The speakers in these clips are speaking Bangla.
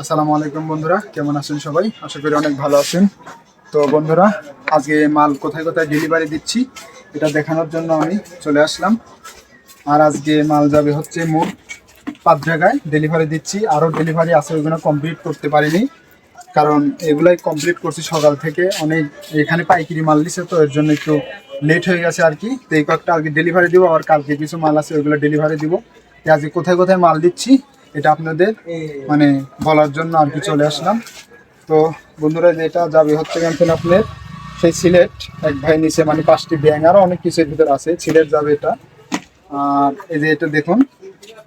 আসসালামু আলাইকুম বন্ধুরা, কেমন আছেন সবাই? আশা করি অনেক ভালো আছেন। তো বন্ধুরা, আজকে মাল কোথায় কোথায় ডেলিভারি দিচ্ছি, এটা দেখানোর জন্য আমি চলে আসলাম। আর আজকে মাল যাবে হচ্ছে মোট পাঁচ জায়গায় ডেলিভারি দিচ্ছি। আরও ডেলিভারি আছে, ওইগুলো কমপ্লিট করতে পারিনি। কারণ এগুলাই কমপ্লিট করছি সকাল থেকে। অনেক এখানে পাইকারি মাল দিছে তো, এর জন্য একটু লেট হয়ে গেছে আর কি। তো এই কয়েকটা আজকে ডেলিভারি দিব আর কালকে কিছু মাল আছে, ওইগুলো ডেলিভারি দিব। আজকে কোথায় কোথায় মাল দিচ্ছি এটা আপনাদের মানে বলার জন্য আর কি চলে আসলাম। তো বন্ধুরা যেটা যাবে হচ্ছে গেছেন আপনার সেই সিলেট এক ভাই নিচে মানে পাঁচটি ব্যাং আরও অনেক কিছুর ভিতরে আছে সিলেট যাবে এটা। আর এই যে এটা দেখুন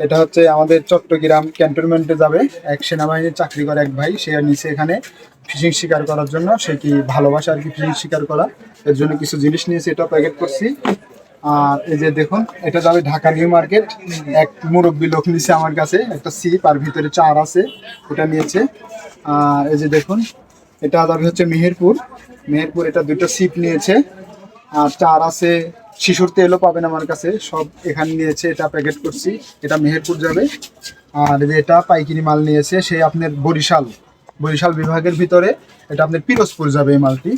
এটা হচ্ছে আমাদের চট্টগ্রাম ক্যান্টনমেন্টে যাবে এক সেনাবাহিনীর চাকরি করে এক ভাই সে নিচে এখানে ফিশিং শিকার করার জন্য সে কি ভালোবাসে আর কি ফিশিং শিকার করা এর জন্য কিছু জিনিস নিয়েছে এটা প্যাকেট করছি। আর এই যে দেখুন, এটা যাবে ঢাকা নিউ মার্কেট। এক মুরব্বী লোক নিচে আমার কাছে, একটা সিপ আর ভিতরে চার আছে, ওটা নিয়েছে। আর এই যে দেখুন, এটা যাবে হচ্ছে মেহেরপুর। মেহেরপুর এটা দুটো সিপ নিয়েছে। আর চার আছে, শিশুর তেলও পাবেন আমার কাছে, সব এখানে নিয়েছে, এটা প্যাকেট করছি, এটা মেহেরপুর যাবে। আর এটা পাইকারি মাল নিয়েছে, সেই আপনার বরিশাল বরিশাল বিভাগের ভিতরে, এটা আপনার পিরোজপুর যাবে এই মালটি।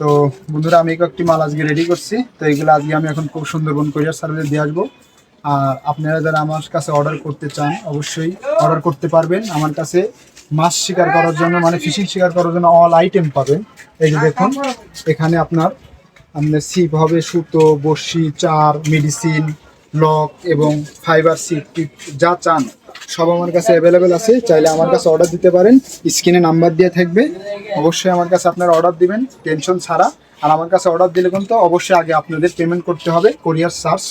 তো বন্ধুরা, আমি কয়েকটি মাল আজকে রেডি করছি। তো এগুলো আজকে আমি এখন খুব সুন্দরবন কোরিয়ার সার্ভিস দিয়ে আসব। আর আপনারা যারা আমার কাছে অর্ডার করতে চান, অবশ্যই অর্ডার করতে পারবেন। আমার কাছে মাছ শিকার করার জন্য মানে ফিশিং শিকার করার জন্য অল আইটেম পাবেন। এই যে দেখুন, এখানে আপনার আপনার সিপ হবে সুতো, বড়শি, চার মেডিসিন লক এবং ফাইবার সিপ যা চান। সব আমার কাছে অ্যাভেলেবেল আছে। চাইলে আমার কাছে অর্ডার দিতে পারেন। স্ক্রিনে নাম্বার দিয়ে থাকবে। অবশ্যই আমার কাছে আপনারা অর্ডার দিবেন টেনশন ছাড়া। আর আমার কাছে অর্ডার দিলে কিন্তু অবশ্যই আগে আপনাদের পেমেন্ট করতে হবে। কোরিয়ার চার্জ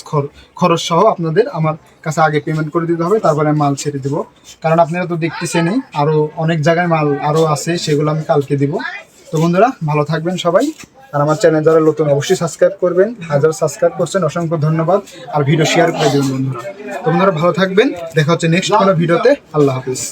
খরচ সহ আপনাদের আমার কাছে আগে পেমেন্ট করে দিতে হবে। তারপরে আমি মাল ছেড়ে দেবো। কারণ আপনারা তো দেখতেছেনই আরও অনেক জায়গায় মাল আরও আছে, সেগুলো আমি কালকে দিব। তো বন্ধুরা, ভালো থাকবেন সবাই। আর আমার চ্যানেল যারা নতুন, অবশ্যই সাবস্ক্রাইব করবেন। আর যারা সাবস্ক্রাইব করছেন, অসংখ্য ধন্যবাদ। আর ভিডিও শেয়ার করে দেবেন বন্ধুরা। তো বন্ধুরা, ভালো থাকবেন। দেখা হচ্ছে নেক্সট কোনো ভিডিওতে। আল্লাহ হাফিজ।